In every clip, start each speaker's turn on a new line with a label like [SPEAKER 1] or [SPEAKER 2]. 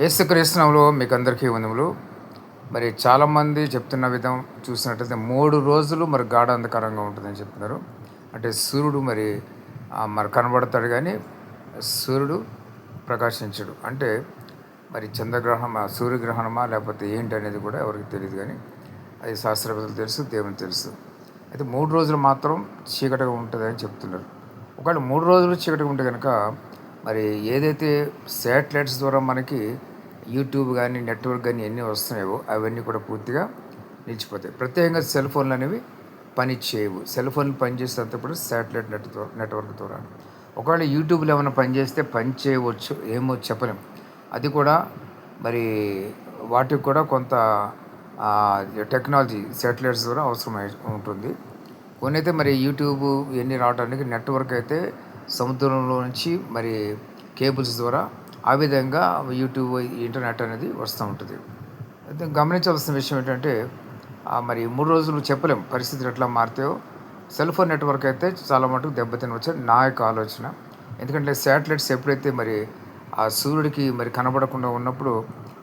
[SPEAKER 1] యేసుక్రీస్తునంలో మీకు అందరికీ వందములు. మరి చాలామంది చెప్తున్న విధం చూసినట్టయితే మూడు రోజులు మరి గాఢ అంధకారంగా ఉంటుందని చెప్తున్నారు. అంటే సూర్యుడు మరి మరి కనబడతాడు కానీ సూర్యుడు ప్రకాశించడు. అంటే మరి చంద్రగ్రహణమా సూర్యగ్రహణమా లేకపోతే ఏంటి అనేది కూడా ఎవరికి తెలియదు కానీ అది శాస్త్రవేత్తలు తెలుసు దేవుని తెలుసు. అయితే మూడు రోజులు మాత్రం చీకటిగా ఉంటుందని చెప్తున్నారు. ఒకవేళ మూడు రోజులు చీకటిగా ఉంటే కనుక మరి ఏదైతే శాటిలైట్స్ ద్వారా మనకి యూట్యూబ్ కానీ నెట్వర్క్ కానీ ఎన్ని వస్తున్నాయో అవన్నీ కూడా పూర్తిగా నిలిచిపోతాయి. ప్రత్యేకంగా సెల్ ఫోన్లు అనేవి పని చేయవు. సెల్ ఫోన్లు పనిచేసేటప్పుడు శాటిలైట్ నెట్ నెట్వర్క్ ద్వారా ఒకవేళ యూట్యూబ్లో ఏమైనా పనిచేస్తే పని చేయవచ్చు ఏమో చెప్పలేం. అది కూడా మరి వాటికి కూడా కొంత టెక్నాలజీ శాటిలైట్స్ ద్వారా అవసరమై ఉంటుంది. కొనైతే మరి యూట్యూబ్ ఇవన్నీ రావడానికి నెట్వర్క్ అయితే సముద్రంలో నుంచి మరి కేబుల్స్ ద్వారా ఆ విధంగా యూట్యూబ్ ఇంటర్నెట్ అనేది వస్తూ ఉంటుంది. అయితే గమనించవలసిన విషయం ఏంటంటే మరి మూడు రోజులు చెప్పలేము పరిస్థితులు ఎట్లా మారుతాయో. సెల్ ఫోన్ నెట్వర్క్ అయితే చాలా మటుకు దెబ్బతినవచ్చు నా యొక్క ఆలోచన. ఎందుకంటే శాటిలైట్స్ ఎప్పుడైతే మరి ఆ సూర్యుడికి మరి కనబడకుండా ఉన్నప్పుడు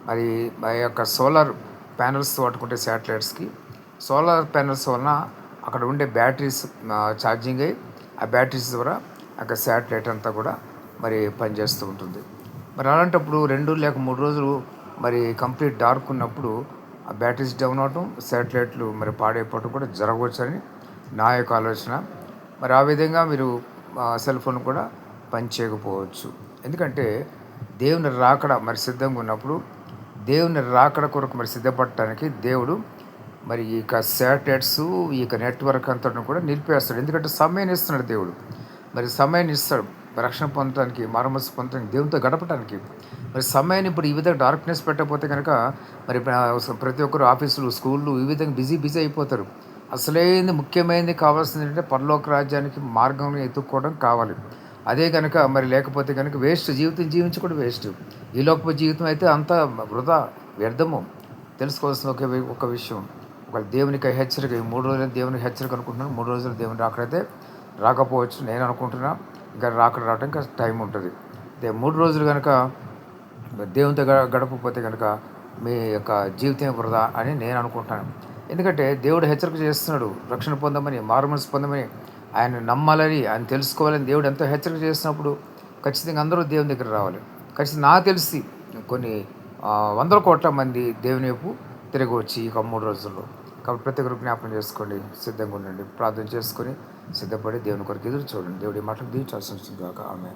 [SPEAKER 1] మరి ఆ యొక్క సోలార్ ప్యానల్స్ వాడుకుంటే శాటిలైట్స్కి సోలార్ ప్యానల్స్ వలన అక్కడ ఉండే బ్యాటరీస్ ఛార్జింగ్ అయ్యి ఆ బ్యాటరీస్ ద్వారా అక్కడ శాటిలైట్ అంతా కూడా మరి పనిచేస్తూ ఉంటుంది. మరి అలాంటప్పుడు రెండు లేక మూడు రోజులు మరి కంప్లీట్ డార్క్ ఉన్నప్పుడు ఆ బ్యాటరీస్ డౌన్ అవటం శాటిలైట్లు మరి పాడైపోవటం కూడా జరగవచ్చని నా యొక్క ఆలోచన. మరి ఆ విధంగా మీరు సెల్ ఫోన్ కూడా పనిచేయకపోవచ్చు. ఎందుకంటే దేవుని రాకడ మరి సిద్ధంగా ఉన్నప్పుడు దేవుని రాకడ కొరకు మరి సిద్ధపడటానికి దేవుడు మరి ఈ యొక్క శాటిలైట్స్ ఈ యొక్క నెట్వర్క్ అంతా కూడా నిలిపేస్తాడు. ఎందుకంటే సమయాన్ని ఇస్తున్నాడు దేవుడు. మరి సమయాన్ని ఇస్తాడు. రక్షణ పొందడానికి మరమస్సు పొందడానికి దేవునితో గడపడానికి మరి సమయాన్ని ఇప్పుడు ఈ విధంగా డార్క్నెస్ పెట్టకపోతే కనుక మరి ప్రతి ఒక్కరు ఆఫీసులు స్కూళ్ళు ఈ విధంగా బిజీ బిజీ అయిపోతారు. అసలేంది ముఖ్యమైనది కావాల్సింది ఏంటంటే పరలోక రాజ్యానికి మార్గం ఎత్తుక్కోవడం కావాలి. అదే కనుక మరి లేకపోతే కనుక వేస్ట్ జీవితం జీవించుకోవడం వేస్ట్ ఈ లోకపు జీవితం అయితే అంత వృధా వ్యర్థము. తెలుసుకోవాల్సిన ఒక ఒక విషయం. ఒక దేవునికి హెచ్చరిక ఈ మూడు రోజులు దేవునికి హెచ్చరిక అనుకుంటున్నాను మూడు రోజులు దేవుని రాకడైతే రాకపోవచ్చు నేను అనుకుంటున్నాను రాకడ రావడం ఇంకా టైం ఉంటుంది. మూడు రోజులు కనుక దేవునితో గడపకపోతే కనుక మీ యొక్క జీవితం వృధా అని నేను అనుకుంటాను. ఎందుకంటే దేవుడు హెచ్చరిక చేస్తున్నాడు. రక్షణ పొందమని మారుమనసు పొందమని ఆయన నమ్మాలని ఆయన తెలుసుకోవాలని దేవుడు ఎంతో హెచ్చరిక చేసినప్పుడు ఖచ్చితంగా అందరూ దేవుని దగ్గర రావాలి. ఖచ్చితంగా నాకు తెలిసి కొన్ని వందల కోట్ల మంది దేవుని వైపు తిరిగి వచ్చి ఇక మూడు రోజుల్లో. కాబట్టి ప్రతి ఒక్కరు జ్ఞాపకం చేసుకోండి సిద్ధంగా ఉండండి ప్రార్థన చేసుకొని సిద్ధపడి దేవుని కొరకు ఎదురు చూడండి. దేవుడి మాటలు దీవించాల్సి వస్తుంది కాక ఆమె